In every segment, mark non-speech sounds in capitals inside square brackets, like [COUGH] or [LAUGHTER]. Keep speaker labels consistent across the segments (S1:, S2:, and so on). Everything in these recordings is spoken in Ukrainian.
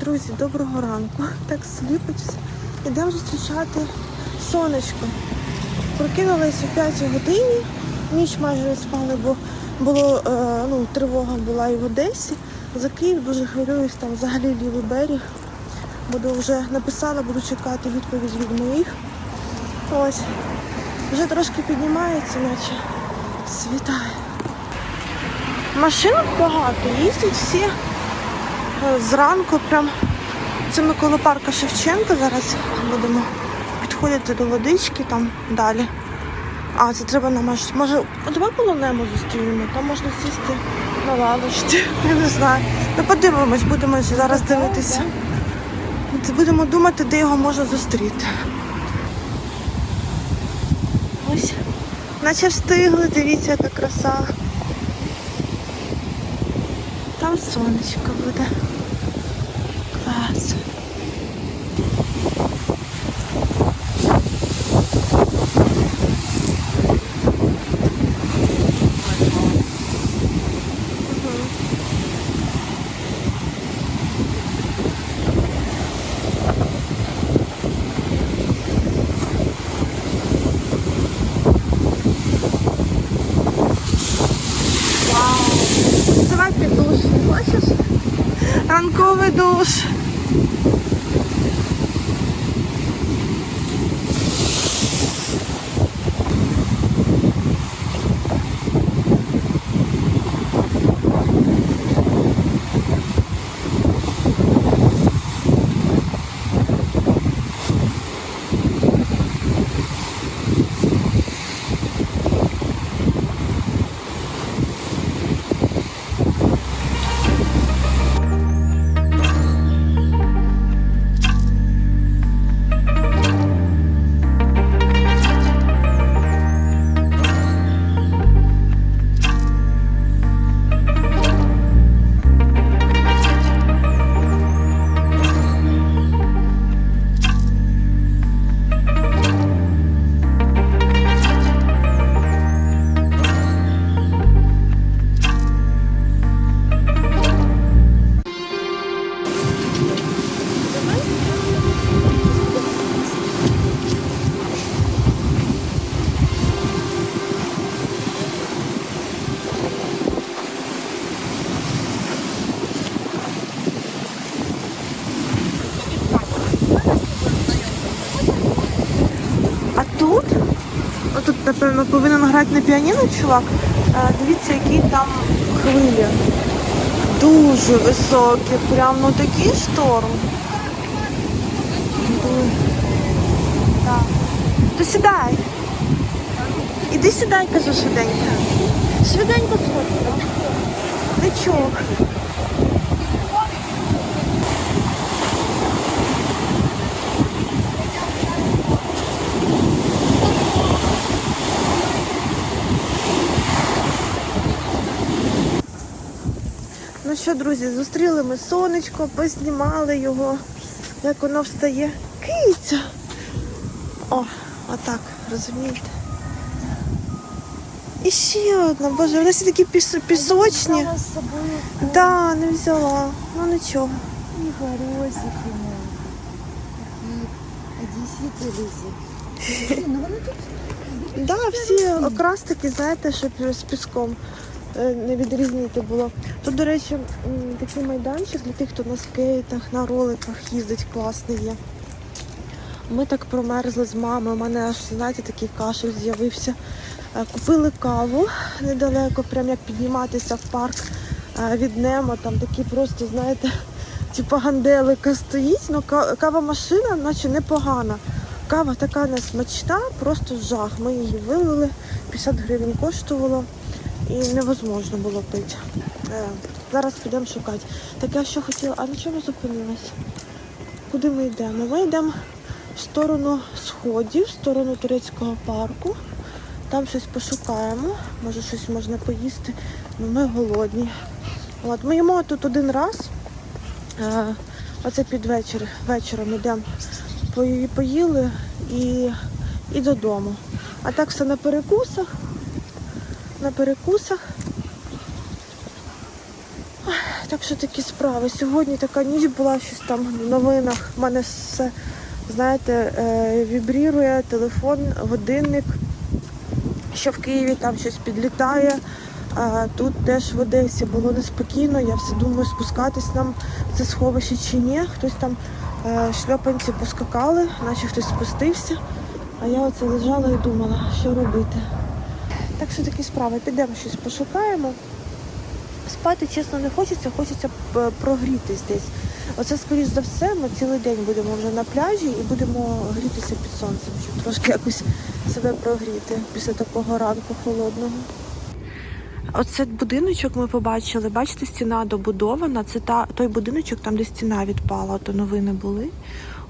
S1: Друзі, доброго ранку. Так сліпиться. Ідемо зустрічати сонечко. Прокинулась о 5 годині. Ніч майже не спали, бо було, е, ну, тривога була і в Одесі. За Київ дуже хвилююсь, там взагалі лівий берег. Буду вже написала, буду чекати відповідь від моїх. Ось. Вже трошки піднімається, наче світає. Машинок багато, їздять всі зранку прям. Це ми коло парка Шевченка зараз будемо підходити до водички там далі. А, це треба на маш... Може, давай полонемо зустрінемо, там можна сісти на лавочці. [LAUGHS] Я не знаю. Ну подивимось, будемо зараз дивитися. Будемо думати, де його можна зустріти. Ось. Наче встигли, дивіться, яка краса. Там сонечко буде. Клас. Вау! Давай під душ. Хочеш? Ранковий душ. Повинен на піаніно чувак. Е, Дивіться, які там хвилі. Дуже високі, прям ну такий шторм. Так. То сідай. Іди сідай, кажу швиденько. Швиденько сходи. Нічого. Ну що, друзі, зустріли ми сонечко, познімали його, як воно встає. Киця. О, отак, розумієте? І ще одна, боже, вони всі такі піс- пісочні.
S2: Взяла з собою
S1: Да, не взяла. Ну нічого.
S2: і горозики мої. Такі одесіти Ну вони тут
S1: Да, всі окрастики, знаєте, щоб з піском не відрізнити було. Тут, до речі, такий майданчик для тих, хто на скейтах, на роликах їздить, класний є. Ми так промерзли з мамою, у мене аж, знаєте, такий кашель з'явився. Е, Купили каву недалеко, прям як підніматися в парк е, від Немо, там такі просто, знаєте, типу ганделика стоїть, ну кава-машина, наче непогана. Кава така не смачна, просто жах. Ми її вилили, 50 гривень коштувало і невозможно було пити. Е, зараз підемо шукати. Так я що хотіла, а на чому зупинилась? Куди ми йдемо? Ми йдемо в сторону сходів, в сторону турецького парку. Там щось пошукаємо, може щось можна поїсти. Ну, ми голодні. От, ми їмо тут один раз. Е, оце під вечір. Вечором йдемо поїли і, і додому. А так все на перекусах. На перекусах. Так що такі справи. Сьогодні така ніч була, щось там в новинах. У мене все, знаєте, е, вібрірує телефон, годинник, що в Києві там щось підлітає. А тут теж в Одесі було неспокійно. Я все думаю, спускатись нам в це сховище чи ні. Хтось там е, шльопанці поскакали, наче хтось спустився. А я оце лежала і думала, що робити. Так що такі справи. Підемо щось пошукаємо. Спати, чесно, не хочеться, хочеться прогрітись десь. Оце, скоріш за все, ми цілий день будемо вже на пляжі і будемо грітися під сонцем, щоб трошки якось себе прогріти після такого ранку холодного. Оце будиночок ми побачили. Бачите, стіна добудована. Це та той будиночок, там де стіна відпала, то новини були.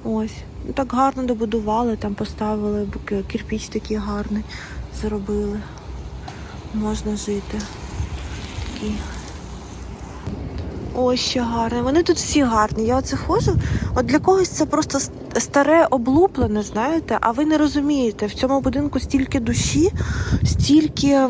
S1: Ось так гарно добудували, там поставили кирпіч такий гарний, зробили. Можна жити. Такий. Ось ще гарний. Вони тут всі гарні. Я оце ходжу. От для когось це просто старе облуплене, знаєте, а ви не розумієте, в цьому будинку стільки душі, стільки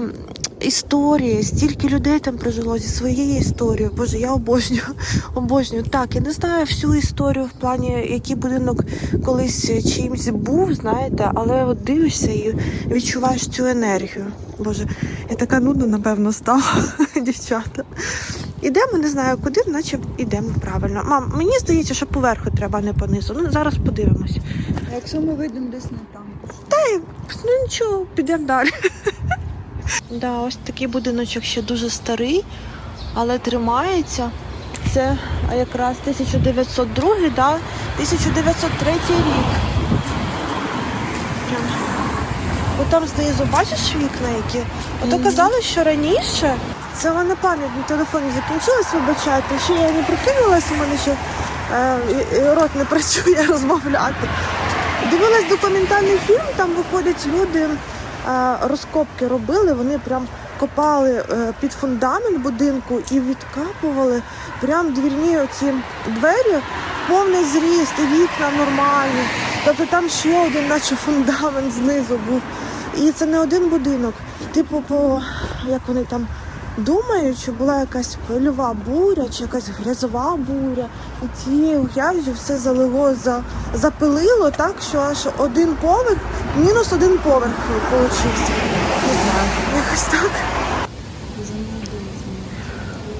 S1: історії, стільки людей там прожило зі своєю історією. Боже, я обожнюю, [LAUGHS] обожнюю. Так, я не знаю всю історію в плані, який будинок колись чимсь був, знаєте, але от дивишся і відчуваєш цю енергію. Боже, я така нудна, напевно, стала, [LAUGHS] дівчата. Ідемо, не знаю куди, наче йдемо правильно. Мам, мені здається, що поверху треба, а не понизу. Ну, зараз подивимось.
S2: А якщо ми вийдемо десь не там?
S1: Та Ну нічого, підемо далі. [LAUGHS] да, ось такий будиночок ще дуже старий, але тримається. Це якраз 1902, да? 1903 рік. От там знизу бачиш вікна які? Ото
S2: Мгм.
S1: казали, що раніше. Це в мене пам'ять на телефоні закінчилась, вибачайте. Ще я не прикинулась, у мене ще е, рот не працює [LAUGHS] розмовляти. Дивилась документальний фільм, там виходять люди, розкопки робили, вони прям копали е, під фундамент будинку і відкапували прям двірні оці двері повний зріст, і вікна нормальні. Тобто там ще один, наче фундамент знизу був. І це не один будинок. Типу, по як вони там думають, що була якась пильова буря чи якась грязова буря, і цією грязю все залило, за, запилило так, що аж один поверх, мінус один поверх получився. Не знаю, якось так.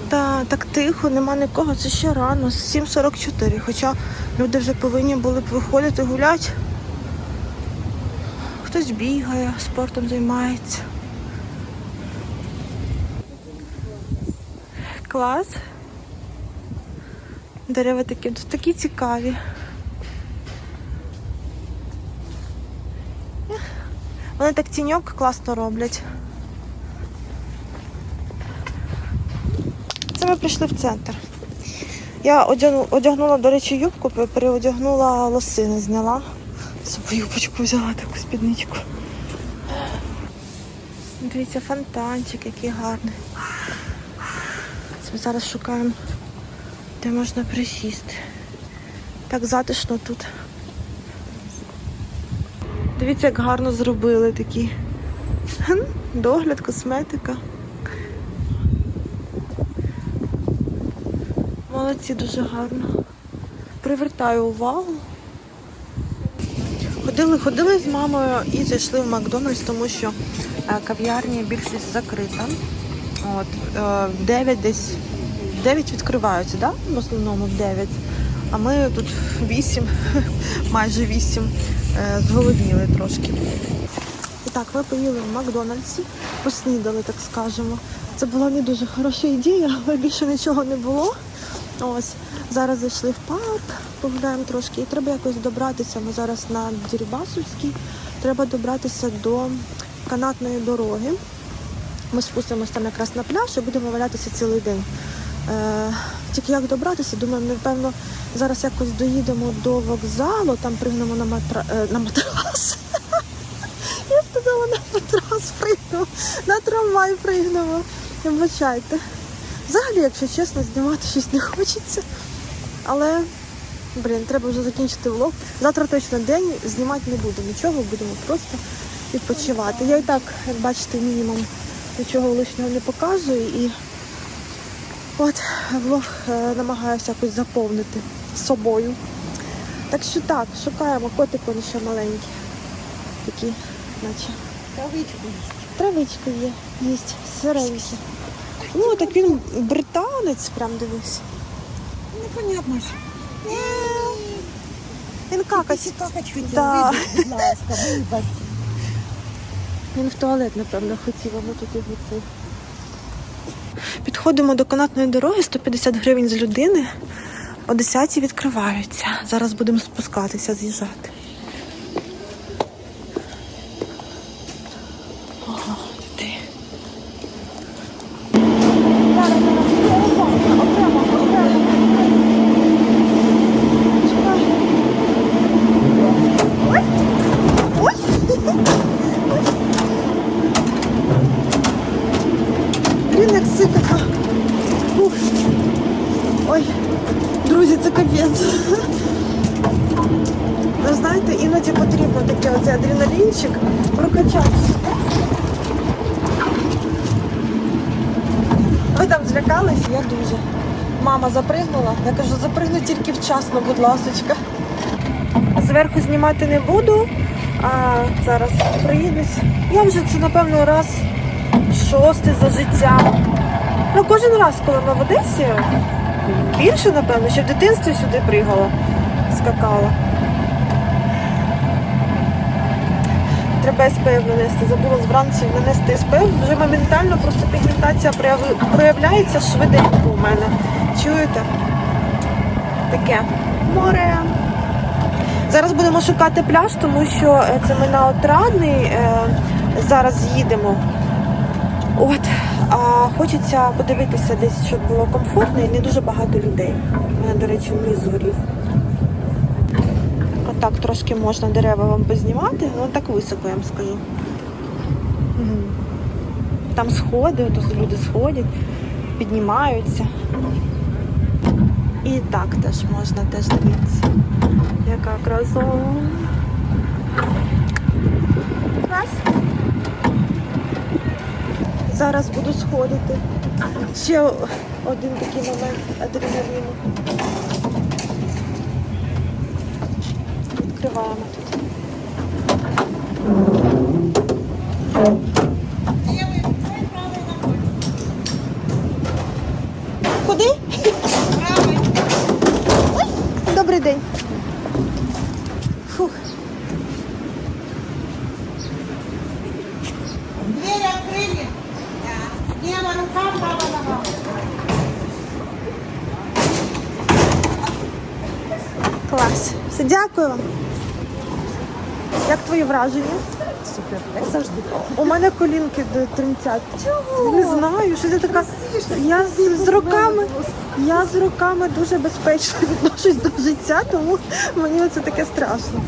S1: Та так тихо, нема нікого, це ще рано, 7.44, хоча люди вже повинні були б виходити гуляти. Хтось бігає, спортом займається. Клас. Дерева такі тут такі цікаві. Вони так тіньок класно роблять. Це ми прийшли в центр. Я одягнула, до речі, юбку, переодягнула лосини, зняла. Собі юбочку взяла таку спідничку. Дивіться, фонтанчик, який гарний. Зараз шукаємо, де можна присісти. Так затишно тут. Дивіться, як гарно зробили такі. Догляд, косметика. Молодці, дуже гарно. Привертаю увагу. Ходили, ходили з мамою і зайшли в Макдональдс, тому що е, кав'ярня більшість закрита. От, е, в 9 десь в 9 відкриваються, да? в основному в 9. А ми тут в 8, [LAUGHS] майже 8, е, зголодніли трошки. І так, ми поїли в Макдональдсі, поснідали, так скажемо. Це була не дуже хороша ідея, [LAUGHS] але більше нічого не було. Ось зараз зайшли в парк, погуляємо трошки, і треба якось добратися. Ми зараз на Дірбасовській. Треба добратися до канатної дороги. Ми спустимось там якраз на пляж і будемо валятися цілий день. Е, тільки як добратися, думаю, напевно, зараз якось доїдемо до вокзалу, там пригнемо на, матра... е, на матрас. [LAUGHS] Я сказала на матрас пригнемо, на трамвай пригнемо. Вибачайте. Взагалі, якщо чесно, знімати щось не хочеться. Але, блін, треба вже закінчити влог. Завтра точно день, знімати не буду нічого, будемо просто відпочивати. Я і так, як бачите, мінімум нічого лишнього не показую і От, влог е, намагаюся якось заповнити собою. Так що так, шукаємо котик, вони ще маленькі. Такі, наче.
S2: Травичку їсть.
S1: Травичка є, їсть, сиренькі. Ну, так він британець, прям дивись.
S2: Непонятно ж.
S1: Він какать.
S2: Какать будь ласка, вибач.
S1: Він в туалет, напевно, хотів, а ми тут його це. Підходимо до канатної дороги, 150 гривень з людини. О 10 відкриваються. Зараз будемо спускатися, з'їжджати. Злякались? Я дуже. Мама запригнула. Я кажу, запригну тільки вчасно, будь ласочка. Зверху знімати не буду, а зараз приїдусь. Я вже це, напевно, раз шостий за життя. Ну, кожен раз, коли ми в Одесі, більше, напевно, ще в дитинстві сюди пригала, скакала. Треба СПФ нанести. Забула вранці нанести СПФ. Вже моментально просто пігментація проявляється швиденько у мене. Чуєте? Таке море. Зараз будемо шукати пляж, тому що е, це ми на Отрадний е, зараз їдемо. От, а хочеться подивитися десь, щоб було комфортно і не дуже багато людей. У мене, до речі, низ згорів. Отак трошки можна дерева вам познімати, ну так високо я вам скажу. Там сходи, от люди сходять, піднімаються. І так теж можна теж дивитися. Яка краса. Клас. Зараз буду сходити. Ще один такий момент адреналіну. Відкриваємо тут. Куди? Добрий день. Фух.
S3: Двери открыли. Да. Лево рука, право нога.
S1: Клас. Все, дякую вам. Як твої враження?
S2: Супер, як завжди.
S1: У мене колінки д- тремтять. Чого? Не знаю, що це така. Я з, з роками, я з роками дуже безпечно [LAUGHS] відношусь до життя, тому мені це таке страшно.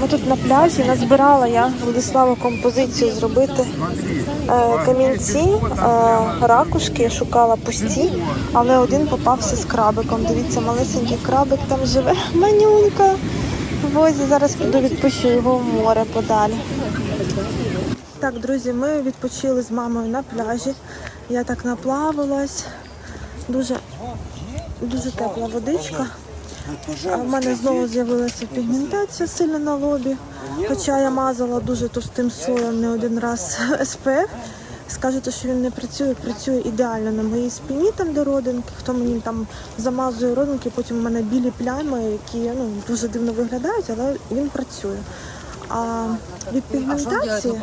S1: Ми тут на пляжі назбирала я Владиславу композицію зробити е, камінці, е, ракушки, шукала пусті, але один попався з крабиком. Дивіться, малесенький крабик там живе, [LAUGHS] манюнька. Возі зараз піду відпущу його в море подалі. Так, друзі, ми відпочили з мамою на пляжі. Я так наплавалась. Дуже, дуже тепла водичка. А в мене знову з'явилася пігментація сильно на лобі. Хоча я мазала дуже товстим слоєм не один раз [LAUGHS] СПФ. Скажете, що він не працює, працює ідеально на моїй спині, там де родинки. Хто мені там замазує родинки, потім у мене білі плями, які ну, дуже дивно виглядають, але він працює. А від пігментації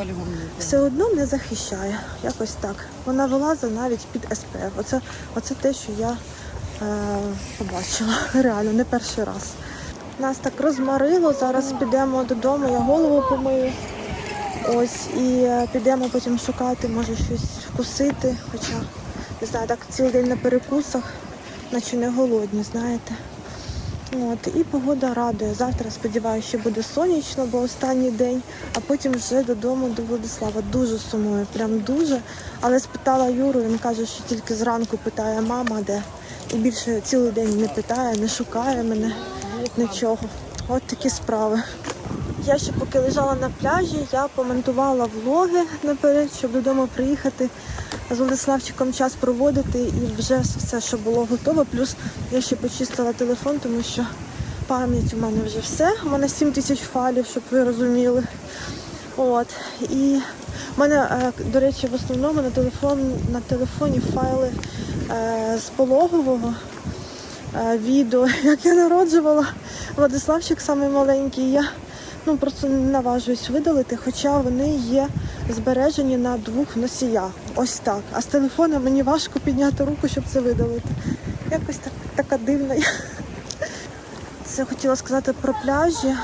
S1: все одно не захищає. Якось так. Вона вилазить навіть під СПФ. Оце, оце те, що я е, побачила. [LAUGHS] Реально, не перший раз. Нас так розмарило. Зараз підемо додому, я голову помию. Ось і е, підемо потім шукати, може щось вкусити. Хоча не знаю, так цілий день на перекусах, наче не голодні, знаєте. От, і погода радує. Завтра, сподіваюся, що буде сонячно, бо останній день, а потім вже додому до Владислава. Дуже сумую, прям дуже. Але спитала Юру, він каже, що тільки зранку питає мама, де. І більше цілий день не питає, не шукає мене нічого. От такі справи. Я ще поки лежала на пляжі, я помонтувала влоги наперед, щоб додому приїхати, з Владиславчиком час проводити і вже все, що було готово. Плюс я ще почистила телефон, тому що пам'ять у мене вже все. У мене 7 тисяч файлів, щоб ви розуміли. От. І в мене, е, до речі, в основному на телефон на телефоні файли е, з пологового е, відео, [LAUGHS] як я народжувала. Владиславчик самий маленький. Я ну просто не наважуюсь видалити, хоча вони є збережені на двох носіях. Ось так. А з телефона мені важко підняти руку, щоб це видалити. Якось так, така дивна. [LAUGHS] Це хотіла сказати про пляжі.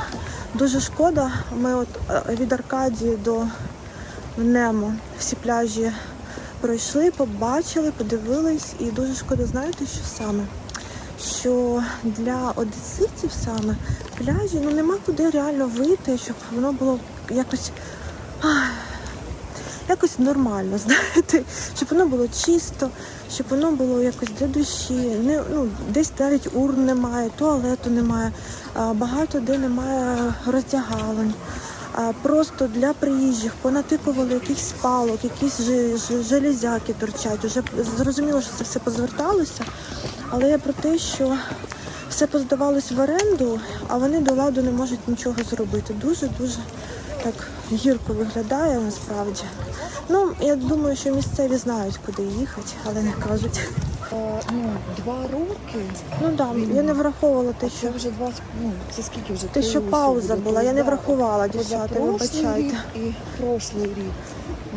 S1: Дуже шкода. Ми от е, від Аркадії до Немо всі пляжі пройшли, побачили, подивились, і дуже шкода, знаєте, що саме? Що для одеситів саме пляжі ну нема куди реально вийти, щоб воно було якось. ах, Якось нормально, [LAUGHS] знаєте, щоб воно було чисто, щоб воно було якось для душі. Не, ну, десь навіть урн немає, туалету немає, багато де немає роздягалень. Просто для приїжджих понатикували якихось палок, якісь же- же- железяки торчать. Уже зрозуміло, що це все позверталося, але я про те, що все поздавалось в оренду, а вони до ладу не можуть нічого зробити. Дуже дуже так гірко виглядає насправді. Ну, я думаю, що місцеві знають, куди їхати, але не кажуть.
S2: Е, Ну, два роки.
S1: Ну так, да, я не враховувала те, що
S2: Це вже два, ну, це скільки вже?
S1: те, що пауза була. Я не врахувала, дівчата,
S2: Позапрошлий
S1: вибачайте.
S2: рік і прошлий рік.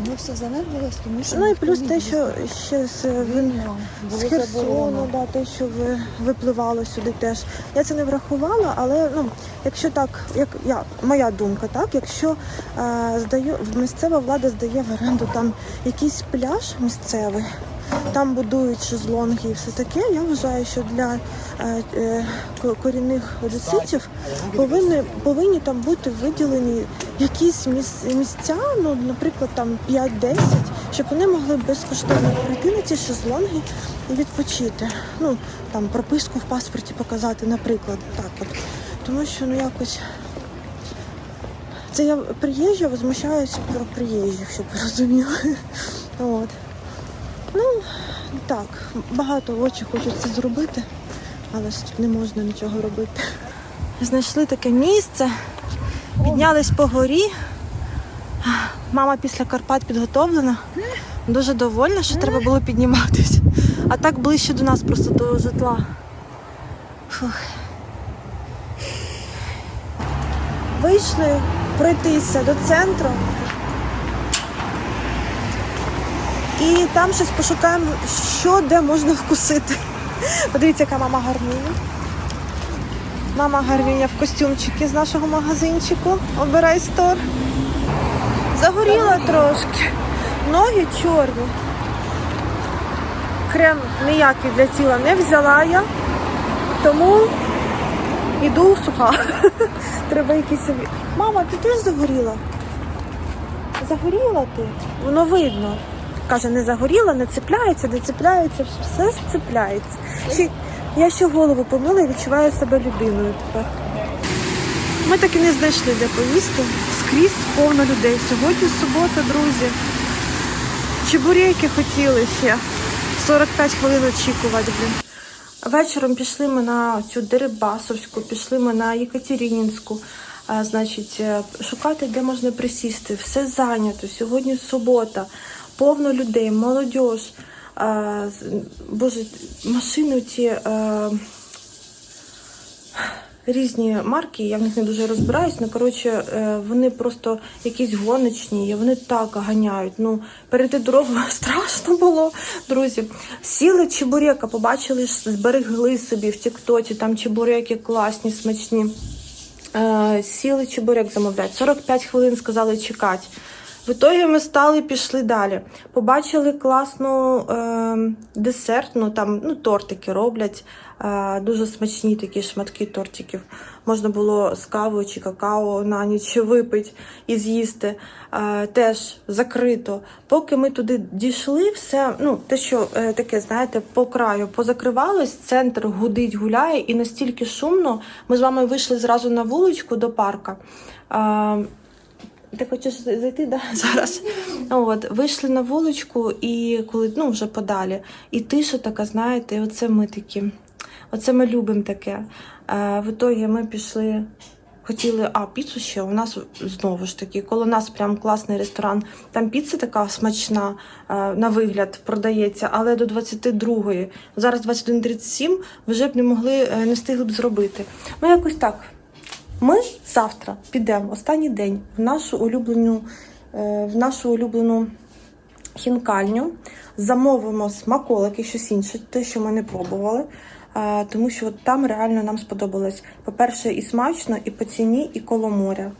S2: Воно все занедбалось, тому що
S1: Ну і плюс те, що ще з Вин...
S2: Війна,
S1: з
S2: було
S1: Херсону,
S2: заборонено.
S1: да, те, що ви випливало сюди теж. Я це не врахувала, але ну, якщо так, як я, моя думка, так, якщо е, здаю, місцева влада здає в оренду там якийсь пляж місцевий, там будують шезлонги і все таке, я вважаю, що для е, е, корінних одеситів повинні, повинні там бути виділені якісь міс- місця, ну, наприклад, там 5-10, щоб вони могли безкоштовно прийти на ці шезлонги і відпочити. Ну, там прописку в паспорті показати, наприклад, так от. Тому що ну якось. Це я приїжджа, возмущаюся про приїжджих, щоб розуміли. [LAUGHS] От. Ну, так, багато очі хочуть це зробити, але ж тут не можна нічого робити. Знайшли таке місце, піднялись по горі. Мама після Карпат підготовлена. Дуже довольна, що треба було підніматись. А так ближче до нас просто до житла. Фух. Вийшли пройтися до центру. І там щось пошукаємо, що де можна вкусити. Подивіться, яка мама гарніня. Мама гарніня в костюмчики з нашого магазинчику. Обирай стор. Загоріла трошки. Ноги чорні. Крем ніякий для тіла не взяла я, тому йду суха. [LAUGHS] Треба собі. Мама, ти теж загоріла? Загоріла ти? Воно видно. Каже, не загоріла, не цепляється, не цепляється, все цепляється. Ще, я ще голову помила і відчуваю себе людиною тепер. Ми так і не знайшли, де поїсти. Скрізь повно людей. Сьогодні субота, друзі. Чебуреки хотіли ще. 45 хвилин очікувати, блін. Вечором пішли ми на цю Дерибасовську, пішли ми на Єкатеринінську. А, значить, е, шукати, де можна присісти. Все зайнято. Сьогодні субота, повно людей, молодь. А, Боже, машини ці. е, різні марки, я в них не дуже розбираюсь. Ну, коротше, е, вони просто якісь гоночні, і вони так ганяють. Ну, перейти дорогу [LAUGHS] страшно було, друзі. Сіли чебурека, побачили, зберегли собі в Тіктоці, там чебуреки класні, смачні. Е, Сіли чебурек замовляти. 45 хвилин сказали чекати. В ітогі ми стали пішли далі. Побачили класну е, десертну, там ну, тортики роблять. Е, дуже смачні такі шматки тортиків. Можна було з кавою чи какао на ніч випити і з'їсти. Е, теж закрито. Поки ми туди дійшли, все, ну, те, що е, таке, знаєте, по краю позакривалось, центр гудить, гуляє, і настільки шумно. Ми з вами вийшли зразу на вуличку до парка. Е, Ти хочеш зайти да? [LAUGHS] зараз? От, вийшли на вуличку, і коли ну, вже подалі, і тиша така, знаєте, і оце ми такі. Оце ми любимо таке. Е, в ітогі ми пішли, хотіли, а піцу ще у нас знову ж таки, коло нас прям класний ресторан. Там піца така смачна, е, на вигляд продається, але до 22-ї. Зараз 21.37 вже б не могли, е, не встигли б зробити. Ну, якось так. Ми завтра підемо останній день в нашу улюблену, е, в нашу улюблену хінкальню, замовимо смаколики, щось інше, те, що ми не пробували. е, Тому що там реально нам сподобалось. По-перше, і смачно, і по ціні, і коло моря.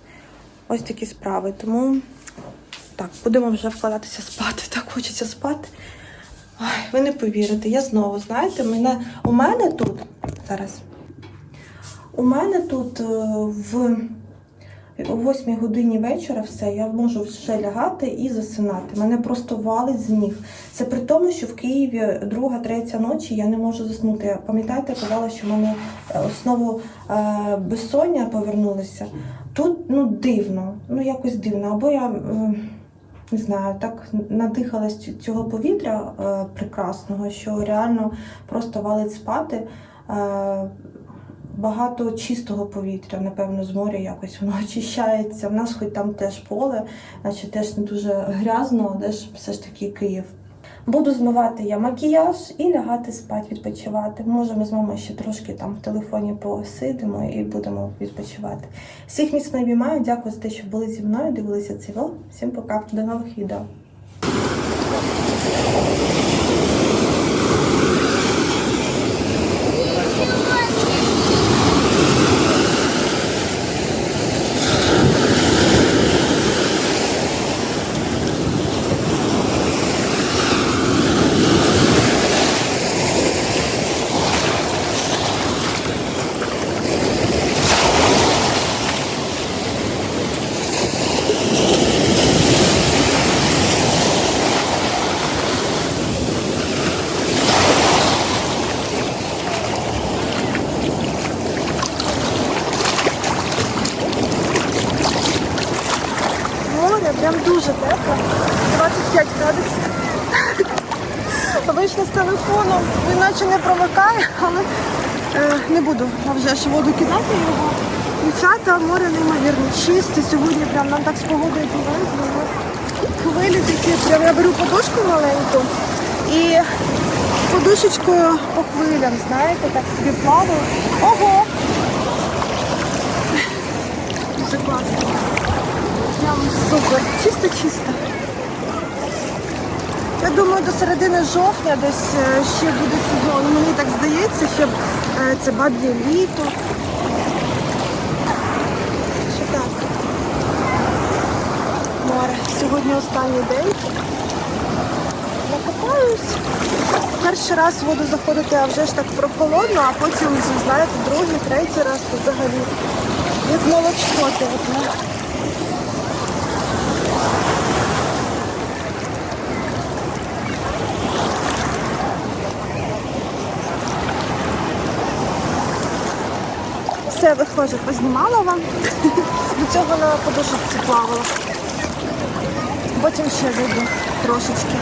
S1: Ось такі справи. Тому так, будемо вже вкладатися спати. [LAUGHS] Так хочеться спати. Ой, ви не повірите, я знову, знаєте, мене, у мене тут зараз. У мене тут е, в о 8 годині вечора все, я можу вже лягати і засинати. Мене просто валить з ніг. Це при тому, що в Києві друга, третя ночі я не можу заснути. Пам'ятаєте, я казала, що в мене е, знову е, безсоння повернулося. Тут ну дивно, ну якось дивно. Або я е, не знаю, так надихалась цього повітря е, прекрасного, що реально просто валить спати. Багато чистого повітря, напевно, з моря якось воно [LAUGHS] очищається. В нас хоч там теж поле, наче теж не дуже грязно, але ж все ж таки Київ. Буду змивати я макіяж і лягати спати, відпочивати. Може, ми з мамою ще трошки там в телефоні посидимо і будемо відпочивати. Всіх міцно обіймаю, дякую за те, що були зі мною, дивилися цей влог. Всім пока, до нових відео. Море прям дуже тепло. 25 градусів. Вийшла з телефоном, він наче не промикає, але е, не буду а вже ж воду кидати його. Дівчата, море неймовірно чисте. Сьогодні прям нам так з погодою повезло. У Хвилі такі, прям я беру подушку маленьку і подушечкою по хвилям, знаєте, так собі плаваю. Ого! Дуже класно. Прям супер. Чисто-чисто. Я думаю, до середини жовтня десь е, ще буде сезон. Мені так здається, що е, це баб'є літо. Що так. Море. Сьогодні останній день. Накопаюсь. Перший раз в воду заходити, а вже ж так прохолодно, а потім знаєте, другий, третій раз взагалі. Як молочко тепле. Все, виходжу, познімала вам. До цього на подушечці плавала. Потім ще зайду трошечки.